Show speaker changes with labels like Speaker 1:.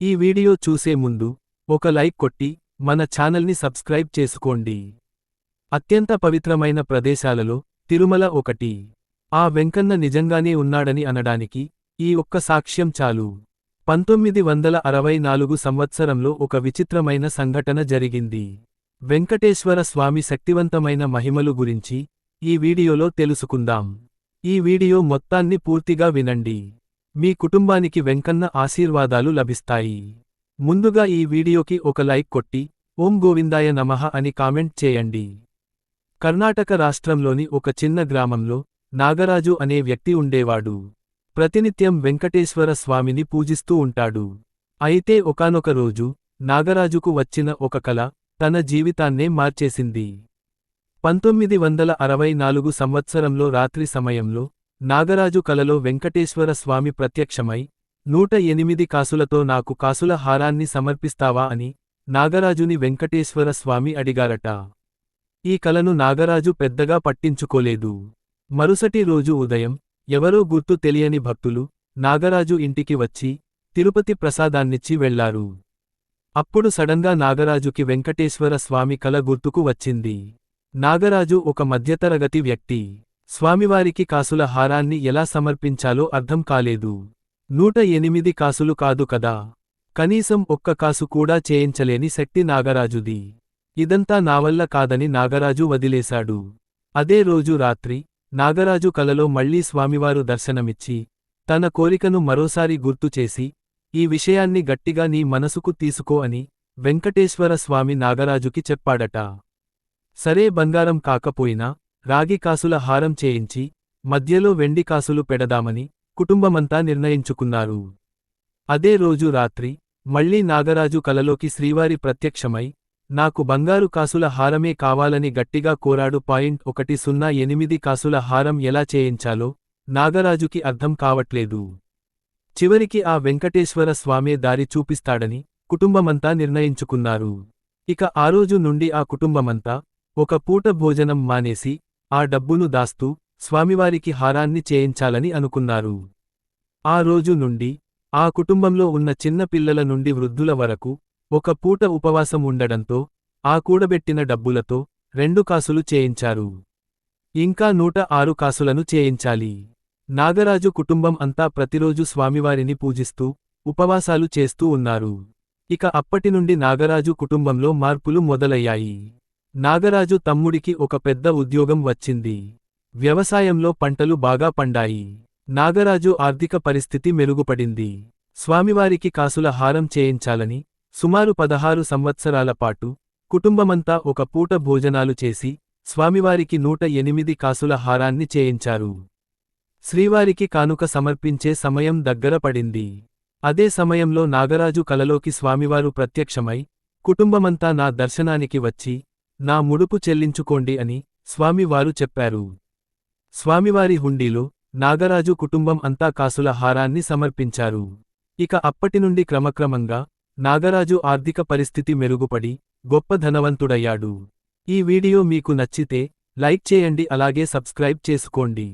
Speaker 1: ఈ వీడియో చూసే ముందు ఒక లైక్ కొట్టి మన ఛానల్ని సబ్స్క్రైబ్ చేసుకోండి. అత్యంత పవిత్రమైన ప్రదేశాలలో తిరుమల ఒకటి. ఆ వెంకన్న నిజంగానే ఉన్నాడని అనడానికి ఈ ఒక్క సాక్ష్యం చాలు. పంతొమ్మిది వందల అరవై నాలుగు సంవత్సరంలో ఒక విచిత్రమైన సంఘటన జరిగింది. వెంకటేశ్వర స్వామి శక్తివంతమైన మహిమలు గురించి ఈ వీడియోలో తెలుసుకుందాం. ఈ వీడియో మొత్తాన్ని పూర్తిగా వినండి. మీ కుటుంబానికి వెంకన్న ఆశీర్వాదాలు లభిస్తాయి. ముందుగా ఈ వీడియోకి ఒక లైక్ కొట్టి ఓం గోవిందాయ నమః అని కామెంట్ చేయండి. కర్ణాటక రాష్ట్రంలోని ఒక చిన్న గ్రామంలో నాగరాజు అనే వ్యక్తి ఉండేవాడు. ప్రతినిత్యం వెంకటేశ్వర స్వామిని పూజిస్తూ ఉంటాడు. అయితే ఒకానొక రోజు నాగరాజుకు వచ్చిన ఒక కల తన జీవితాన్నే మార్చేసింది. పంతొమ్మిది వందల అరవై నాలుగు సంవత్సరంలో రాత్రి సమయంలో నాగరాజు కలలో వెంకటేశ్వర స్వామి ప్రత్యక్షమై నూట ఎనిమిది కాసులతో నాకు కాసుల హారాన్ని సమర్పిస్తావా అని నాగరాజుని వెంకటేశ్వర స్వామి అడిగారట. ఈ కలను నాగరాజు పెద్దగా పట్టించుకోలేదు. మరుసటి రోజు ఉదయం ఎవరో గుర్తు తెలియని భక్తులు నాగరాజు ఇంటికి వచ్చి తిరుపతి ప్రసాదాన్నిచ్చి వెళ్ళారు. అప్పుడు సడన్గా నాగరాజుకి వెంకటేశ్వర స్వామి కల గుర్తుకు వచ్చింది. నాగరాజు ఒక మధ్యతరగతి వ్యక్తి. స్వామివారికి కాసుల హారాన్ని ఎలా సమర్పించాలో అర్థం కాలేదు. నూట ఎనిమిది కాసులు కాదు కదా. కనీసం ఒక్క కాసు కూడా చేయించలేని శక్తి నాగరాజుది. ఇదంతా నావల్ల కాదని నాగరాజు వదిలేశాడు. అదే రోజు రాత్రి నాగరాజు కలలో మళ్ళీ స్వామివారు దర్శనమిచ్చి తన కోరికను మరోసారి గుర్తుచేసి ఈ విషయాన్ని గట్టిగా నీ మనసుకు తీసుకో అని వెంకటేశ్వర స్వామి నాగరాజుకి చెప్పాడట. సరే బంగారం కాకపోయినా రాగి కాసుల హారం చేయించి మధ్యలో వెండి కాసులు పెడదామని కుటుంబమంతా నిర్ణయించుకున్నారు. అదే రోజు రాత్రి మళ్ళీ నాగరాజు కలలోకి శ్రీవారి ప్రత్యక్షమై నాకు బంగారు కాసుల హారమే కావాలని గట్టిగా కోరాడు పాయింట్ ఒకటి సున్నా ఎనిమిది కాసుల హారం ఎలా చేయించాలో నాగరాజుకి అర్థం కావట్లేదు. చివరికి ఆ వెంకటేశ్వర స్వామే దారి చూపిస్తాడని కుటుంబమంతా నిర్ణయించుకున్నారు. ఇక ఆ రోజు నుండి ఆ కుటుంబమంతా ఒక పూట భోజనం మానేసి ఆ డబ్బును దాస్తూ స్వామివారికి హారాన్ని చేయించాలని అనుకున్నారు. ఆ రోజు నుండి ఆ కుటుంబంలో ఉన్న చిన్న పిల్లల నుండి వృద్ధుల వరకు ఒక పూట ఉపవాసం ఉండడంతో ఆ కూడబెట్టిన డబ్బులతో రెండు కాసులు చేయించారు. ఇంకా నూట ఆరు కాసులను చేయించాలి. నాగరాజు కుటుంబం అంతా ప్రతిరోజు స్వామివారిని పూజిస్తూ ఉపవాసాలు చేస్తూ ఉన్నారు. ఇక అప్పటినుండి నాగరాజు కుటుంబంలో మార్పులు మొదలయ్యాయి. నాగరాజు తమ్ముడికి ఒక పెద్ద ఉద్యోగం వచ్చింది. వ్యవసాయంలో పంటలు బాగా పండాయి. నాగరాజు ఆర్థిక పరిస్థితి మెరుగుపడింది. స్వామివారికి కాసుల హారం చేయించాలని సుమారు పదహారు సంవత్సరాల పాటు కుటుంబమంతా ఒక పూట భోజనాలు చేసి స్వామివారికి నూట ఎనిమిది కాసుల హారాన్ని చేయించారు. శ్రీవారికి కానుక సమర్పించే సమయం దగ్గర పడింది. అదే సమయంలో నాగరాజు కలలోకి స్వామివారు ప్రత్యక్షమై కుటుంబమంతా నా దర్శనానికి వచ్చి నా ముడుపు చెల్లించుకోండి అని స్వామివారు చెప్పారు. స్వామివారి హుండీలో నాగరాజు కుటుంబం అంతా కాసుల హారాన్ని సమర్పించారు. ఇక అప్పటినుండి క్రమక్రమంగా నాగరాజు ఆర్థిక పరిస్థితి మెరుగుపడి గొప్ప ధనవంతుడయ్యాడు. ఈ వీడియో మీకు నచ్చితే లైక్ చేయండి అలాగే సబ్స్క్రైబ్ చేసుకోండి.